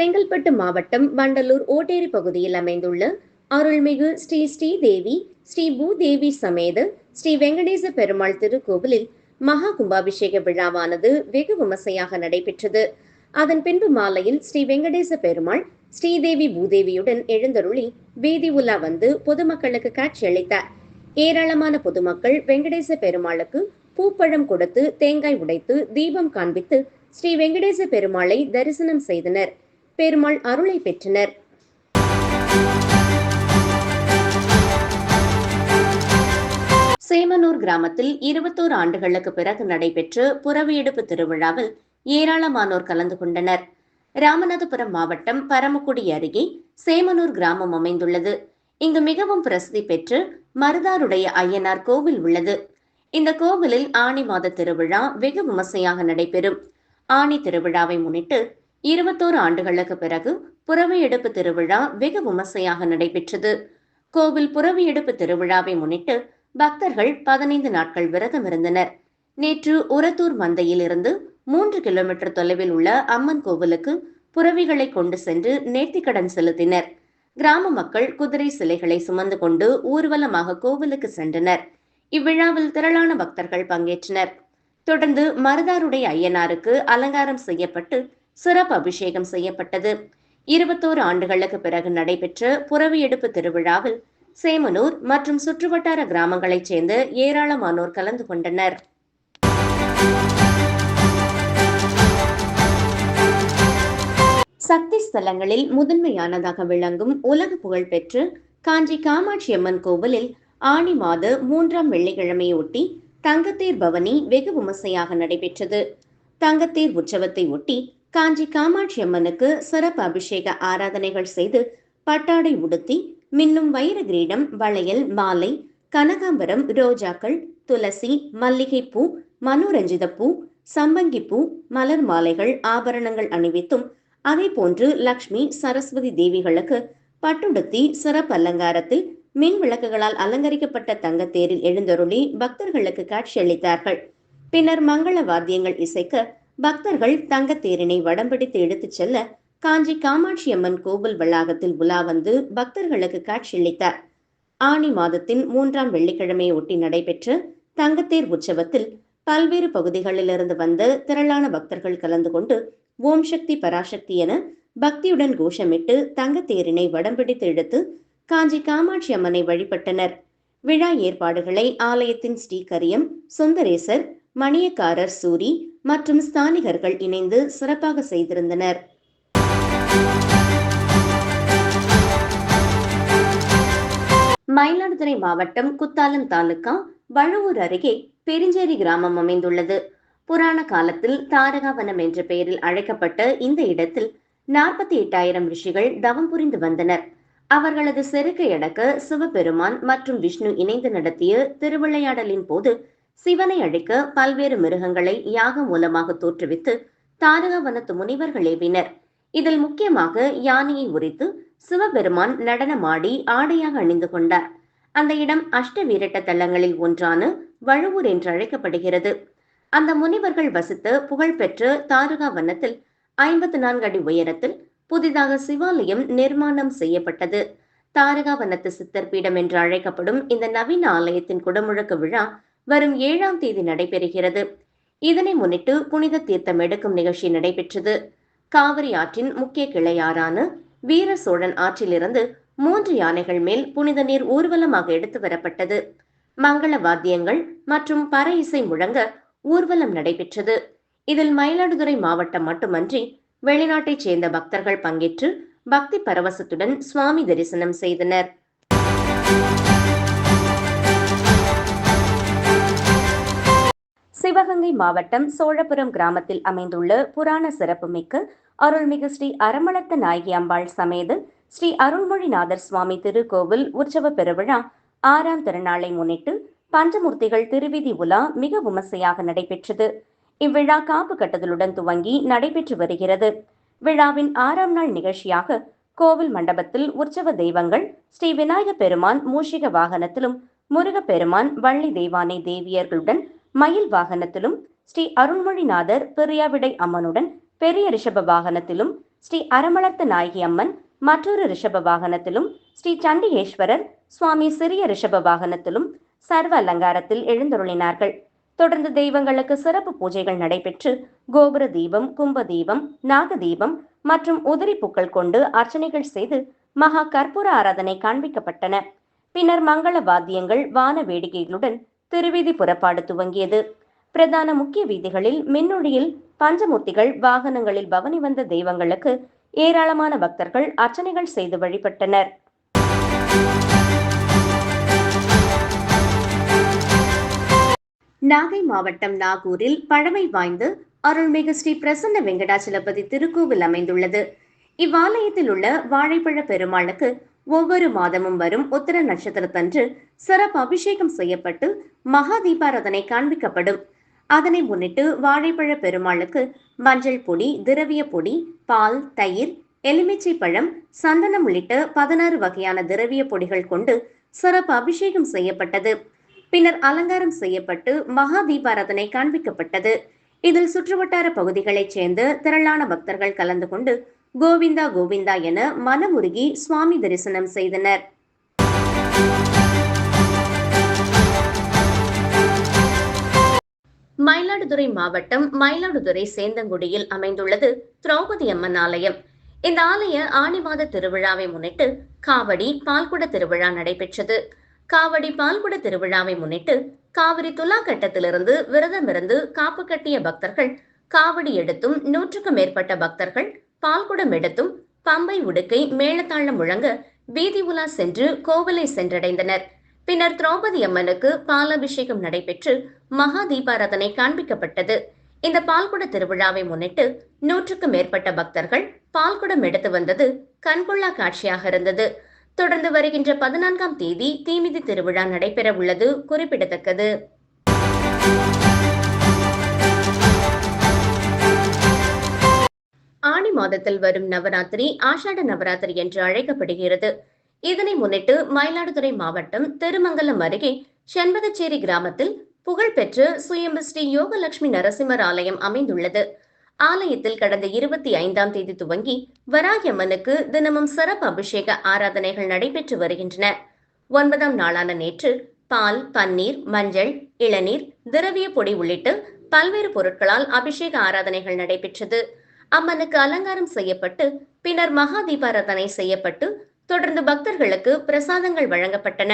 செங்கல்பட்டு மாவட்டம் வண்டலூர் ஓட்டேரி பகுதியில் அமைந்துள்ள அருள்மிகு ஸ்ரீ ஸ்ரீதேவி ஸ்ரீ பூதேவி சமேத ஸ்ரீ வெங்கடேச பெருமாள் திருக்கோவிலில் மகா கும்பாபிஷேக விழாவானது வெகு விமர்சையாக நடைபெற்றது. அதன் பின்பு மாலையில் ஸ்ரீ வெங்கடேச பெருமாள் ஸ்ரீதேவி பூதேவியுடன் எழுந்தருளி வீதி உலா வந்து பொதுமக்களுக்கு காட்சியளித்தார் ஏராளமான பொதுமக்கள் வெங்கடேச பெருமாளுக்கு பூப்பழம் கொடுத்து தேங்காய் உடைத்து தீபம் காண்பித்து ஸ்ரீ வெங்கடேச பெருமாளை தரிசனம் செய்தனர். பெருமாள் அருளை பெற்றனர். சேமனூர் கிராமத்தில் இருபத்தோரு ஆண்டுகளுக்கு பிறகு நடைபெற்ற புறவியெடுப்பு திருவிழாவில் ஏராளமானோர் கலந்து கொண்டனர். ராமநாதபுரம் மாவட்டம் பரமக்குடி அருகே சேமனூர் கிராமம் அமைந்துள்ளது. இங்கு மிகவும் பிரசித்தி பெற்று மருதாருடைய ஐயனார் கோவில் உள்ளது. இந்த கோவிலில் ஆணி மாத திருவிழா வெகு விமர்சையாக நடைபெறும். ஆணி திருவிழாவை முன்னிட்டு இருபத்தோரு ஆண்டுகளுக்கு பிறகு புறவையெடுப்பு திருவிழா வெகு விமர்சையாக நடைபெற்றது. கோவில் புறவையெடுப்பு திருவிழாவை முன்னிட்டு பக்தர்கள் பதினைந்து நாட்கள் விரதம் இருந்தனர். நேற்று உரத்தூர் மந்தையில் இருந்து மூன்று கிலோமீட்டர் தொலைவில் உள்ள அம்மன் கோவிலுக்கு புறவிகளை கொண்டு சென்று நேர்த்திக்கடன் செலுத்தினர். கிராம மக்கள் குதிரை சிலைகளை சுமந்து கொண்டு ஊர்வலமாக கோவிலுக்கு சென்றனர். இவ்விழாவில் திரளான பக்தர்கள் பங்கேற்றனர். தொடர்ந்து மருதாருடைய ஐயனாருக்கு அலங்காரம் செய்யப்பட்டு சிறப்பு அபிஷேகம் செய்யப்பட்டது. இருபத்தோரு ஆண்டுகளுக்கு பிறகு நடைபெற்ற புறவியெடுப்பு திருவிழாவில் சேமனூர் மற்றும் சுற்றுவட்டார கிராமங்களைச் சேர்ந்த ஏராளமானோர் கலந்து கொண்டனர். சக்தி ஸ்தலங்களில் முதன்மையானதாக விளங்கும் உலக புகழ்பெற்று காஞ்சி காமாட்சி அம்மன் கோவிலில் ஆணி மாத மூன்றாம் வெள்ளிக்கிழமையொட்டி தங்கத்தேர் பவனி வெகு விமர்சையாக நடைபெற்றது. தங்கத்தேர் உற்சவத்தை ஒட்டி காஞ்சி காமாட்சி அம்மனுக்கு சிறப்பு அபிஷேக ஆராதனைகள் செய்து பட்டாடை உடுத்தி மின்னும் வைர கிரீடம் வளையல் மாலை கனகாம்பரம் ரோஜாக்கள் துளசி மல்லிகைப்பூ மனோரஞ்சித பூ சம்பங்கி பூ மலர் மாலைகள் ஆபரணங்கள் அணிவித்தும் அதே போன்று லக்ஷ்மி சரஸ்வதி தேவிகளுக்கு பட்டுடுத்தி சிறப்பு அலங்காரத்தில் மின் விளக்குகளால் அலங்கரிக்கப்பட்ட தங்கத்தேரில் எழுந்தருளி பக்தர்களுக்கு காட்சியளித்தார்கள். பின்னர் மங்கள வாத்தியங்கள் இசைக்க பக்தர்கள் தங்கத்தேரினை வடம்பிடித்து எடுத்துச் செல்ல காஞ்சி காமாட்சி அம்மன் கோவில் வளாகத்தில் உலா வந்து பக்தர்களுக்கு காட்சியளித்தார் ஆணி மாதத்தின் மூன்றாம் வெள்ளிக்கிழமையை ஒட்டி நடைபெற்ற தங்கத்தேர் உற்சவத்தில் பல்வேறு பகுதிகளிலிருந்து வந்த திரளான பக்தர்கள் கலந்து கொண்டு ஓம் சக்தி பராசக்தி என பக்தியுடன் கோஷமிட்டு தங்கத்தேரினை வடம்பிடித்து எடுத்து காஞ்சி காமாட்சி அம்மனை வழிபட்டனர். விழா ஏற்பாடுகளை ஆலயத்தின் ஸ்ரீகரியம் சுந்தரேசர் மணியக்காரர் சூரி மற்றும் ஸ்தானிகர்கள் இணைந்து சிறப்பாக செய்திருந்தனர். மயிலாடுதுறை மாவட்டம் குத்தாலம் தாலுகா வழுவூர் அருகே பெருஞ்சேரி கிராமம் அமைந்துள்ளது. புராண காலத்தில் தாரகாவனம் என்ற பெயரில் அழைக்கப்பட்ட இந்த இடத்தில் நாற்பத்தி எட்டாயிரம் ரிஷிகள் தவம் புரிந்து வந்தனர். அவர்களது செருக்கை அடக்க சிவபெருமான் மற்றும் விஷ்ணு இணைந்து நடத்திய திருவிளையாடலின் போது சிவனை அழிக்க பல்வேறு மிருகங்களை யாகம் மூலமாக தோற்றுவித்து தாரகவனத்து முனிவர்கள் ஏவினர். இதில் முக்கியமாக யானையை உரித்து சிவபெருமான் நடனமாடி ஆடையாக அணிந்து கொண்டார். அந்த இடம் அஷ்ட வீரட்ட தலங்களில் ஒன்றான வழுவூர் என்று அழைக்கப்படுகிறது. அந்த முனிவர்கள் வசித்த புகழ்பெற்ற தாரகா வனத்தில் ஐம்பத்தி நான்கு அடி உயரத்தில் புதிதாக சிவாலயம் நிர்மாணம் செய்யப்பட்டது. தாரகா வனத்து சித்தர் பீடம் என்று அழைக்கப்படும் இந்த நவீன ஆலயத்தின் குடமுழக்கு விழா வரும் ஏழாம் தேதி நடைபெறுகிறது. இதனை முன்னிட்டு புனித தீர்த்தம் எடுக்கும் நிகழ்ச்சி நடைபெற்றது. காவிரி ஆற்றின் முக்கிய கிளையாறான வீர சோழன் ஆற்றிலிருந்து மூன்று யானைகள் மேல் புனித நீர் ஊர்வலமாக எடுத்து வரப்பட்டது. மங்கள வாத்தியங்கள் மற்றும் பற இசை முழங்க ஊர்வலம் நடைபெற்றது. இதில் மயிலாடுதுறை மாவட்டம் மட்டுமன்றி வெளிநாட்டைச் சேர்ந்த பக்தர்கள் பங்கேற்று பக்தி பரவசத்துடன் சுவாமி தரிசனம் செய்தனர். சிவகங்கை மாவட்டம் சோழபுரம் கிராமத்தில் அமைந்துள்ள புராண சிறப்புமிக்க அருள்மிகு ஸ்ரீ அரமளத்த நாயகி அம்பாள் சமேத ஸ்ரீ அருள்மொழிநாதர் சுவாமி திருக்கோவில் உற்சவ பெருவிழா ஆறாம் திருநாளை முன்னிட்டு பஞ்சமூர்த்திகள் திருவிதி உலா மிக விமர்சையாக நடைபெற்றது. இவ்விழா காப்பு கட்டுதலுடன் துவங்கி நடைபெற்று வருகிறது. விழாவின் ஆறாம் நாள் நிகழ்ச்சியாக கோவில் மண்டபத்தில் உற்சவ தெய்வங்கள் ஸ்ரீ விநாயக பெருமான் மூஷிக வாகனத்திலும் முருகப்பெருமான் வள்ளி தெய்வானை தேவியர்களுடன் மயில் வாகனத்திலும் ஸ்ரீ அருள்மொழிநாதர் பெரியாவிடை அம்மனுடன் பெரிய ரிஷப வாகனத்திலும் ஸ்ரீ அரமளர்த்த நாயகி அம்மன் மற்றொரு ரிஷப வாகனத்திலும் ஸ்ரீ சண்டிகேஸ்வரர் சுவாமி சிறிய ரிஷப வாகனத்திலும் சர்வ அலங்காரத்தில் எழுந்தருளினார்கள். தொடர்ந்து தெய்வங்களுக்கு சிறப்பு பூஜைகள் நடைபெற்று கோபுர தீபம் கும்ப தீபம் நாக தீபம் மற்றும் உதிரி பூக்கள் கொண்டு அர்ச்சனைகள் செய்து மகா கற்பூர ஆராதனை காண்பிக்கப்பட்டன. பின்னர் மங்கள வாத்தியங்கள் வான வேடிக்கைகளுடன் திருவீதி புறப்பாடு துவங்கியது. பிரதான முக்கிய வீதிகளில் மின்னொழியில் பஞ்சமூர்த்திகள் வாகனங்களில் பவனி வந்த தெய்வங்களுக்கு ஏராளமான பக்தர்கள் அர்ச்சனைகள் செய்து வழிபட்டனர். நாகை மாவட்டம் நாகூரில் பழமை வாய்ந்து அருள்மிகு ஸ்ரீ பிரசன்ன வெங்கடாச்சலபதி திருக்கோவில் அமைந்துள்ளது. இவ்வாலயத்தில் உள்ள வாழைப்பழ பெருமாளுக்கு ஒவ்வொரு மாதமும் வரும் உத்தர நட்சத்திரத்தன்று சிறப்பு அபிஷேகம் செய்யப்பட்டு மகா தீபாராதனை காண்பிக்கப்படும். அதனை முன்னிட்டு வாழைப்பழ பெருமாளுக்கு மஞ்சள் பொடி திரவிய பொடி பால் தயிர் எலுமிச்சை பழம் சந்தனம் உள்ளிட்ட பதினாறு வகையான திரவிய பொடிகள் கொண்டு சிறப்பு அபிஷேகம் செய்யப்பட்டது. பின்னர் அலங்காரம் செய்யப்பட்டு மகா தீபாராதனை காண்பிக்கப்பட்டது. இதில் சுற்றுவட்டார பகுதிகளைச் சேர்ந்து திரளான பக்தர்கள் கலந்து கொண்டு கோவிந்தா கோவிந்தா என மனமுருகி சுவாமி தரிசனம் செய்தனர். மயிலாடுதுறை மாவட்டம் மயிலாடுதுறை சேந்தங்குடியில் அமைந்துள்ளது திரௌபதி அம்மன் ஆலயம். இந்த ஆலய ஆனி மாத திருவிழாவை முன்னிட்டு காவடி பால்குட திருவிழா நடைபெற்றது. காவடி பால்குட திருவிழாவை முன்னிட்டு காவிரி துலா கட்டத்திலிருந்து விரதமிருந்து காப்பு கட்டிய பக்தர்கள் காவடி எடுத்தும் நூற்றுக்கும் மேற்பட்ட பக்தர்கள் பால்குடம் எடுத்தும் பம்பை உடுக்கை மேளதாளம் முழங்க வீதி உலா சென்று கோவிலை சென்றடைந்தனர். பின்னர் திரௌபதி அம்மனுக்கு பாலாபிஷேகம் நடைபெற்று மகா தீபாராதனை காண்பிக்கப்பட்டது. இந்த பால்குட திருவிழாவை முன்னிட்டு நூற்றுக்கும் மேற்பட்ட பக்தர்கள் பால்குடம் எடுத்து வந்தது கண்கொள்ளா காட்சியாக இருந்தது. தொடர்ந்து வருகின்ற பதினான்காம் தேதி தீமிதி திருவிழா நடைபெற உள்ளது குறிப்பிடத்தக்கது. ஆணி மாதத்தில் வரும் நவராத்திரி ஆஷாட நவராத்திரி என்று அழைக்கப்படுகிறது. இதனை முன்னிட்டு மயிலாடுதுறை மாவட்டம் திருமங்கலம் அருகே செண்பகச்சேரி கிராமத்தில் புகழ்பெற்ற சுயம்பு ஸ்ரீ யோகலட்சுமி நரசிம்மர் ஆலயம் அமைந்துள்ளது. ஆலயத்தில் கடந்த இருபத்தி ஐந்தாம் தேதி துவங்கி வராகியம்மனுக்கு தினமும் சிறப்பு அபிஷேக ஆராதனைகள் நடைபெற்று வருகின்றன. ஒன்பதாம் நாளான நேற்று பால் பன்னீர் மஞ்சள் இளநீர் திரவிய பொடி உள்ளிட்ட பல்வேறு பொருட்களால் அபிஷேக ஆராதனைகள் நடைபெற்றது. அம்மனுக்கு அலங்காரம் செய்யப்பட்டு பின்னர் மகா தீபாராதனை செய்யப்பட்டு தொடர்ந்து பக்தர்களுக்கு பிரசாதங்கள் வழங்கப்பட்டன.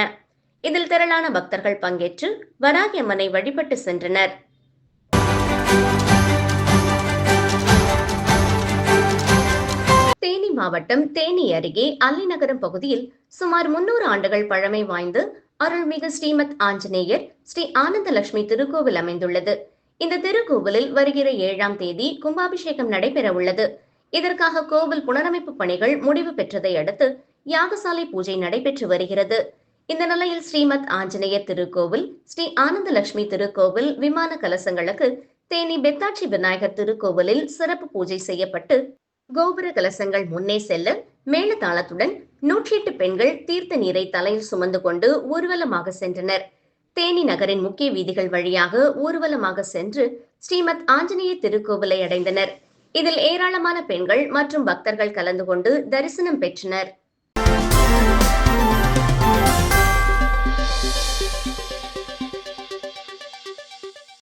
இதில் திரளான பக்தர்கள் பங்கேற்று வராகி அம்மனை வழிபட்டு சென்றனர். தேனி மாவட்டம் தேனி அருகே அல்லிநகரம் பகுதியில் சுமார் முன்னூறு ஆண்டுகள் பழமை வாய்ந்து அருள்மிகு ஸ்ரீமத் ஆஞ்சநேயர் ஸ்ரீ ஆனந்தலட்சுமி திருக்கோவில் அமைந்துள்ளது. இந்த திருக்கோவிலில் வருகிற ஏழாம் தேதி கும்பாபிஷேகம் நடைபெற உள்ளது இதற்காக கோவில் புனரமைப்பு பணிகள் முடிவு பெற்றதை அடுத்து யாகசாலை பூஜை நடைபெற்று வருகிறது. இந்த நிலையில் ஸ்ரீமத் ஆஞ்சநேயர் திருக்கோவில் ஸ்ரீ ஆனந்தலட்சுமி திருக்கோவில் விமான கலசங்களுக்கு தேனி பெத்தாட்சி விநாயகர் திருக்கோவிலில் சிறப்பு பூஜை செய்யப்பட்டு கோபுர கலசங்கள் முன்னே செல்ல மேலதாளத்துடன் நூற்றி எட்டு பெண்கள் தீர்த்த நீரை தலையில் சுமந்து கொண்டு ஊர்வலமாக சென்றனர். தேனி நகரின் முக்கிய வீதிகள் வழியாக ஊர்வலமாக சென்று ஸ்ரீமத் ஆஞ்சநேய திருக்கோவிலை அடைந்தனர். இதில் ஏராளமான பெண்கள் மற்றும் பக்தர்கள் கலந்து கொண்டு தரிசனம் பெற்றனர்.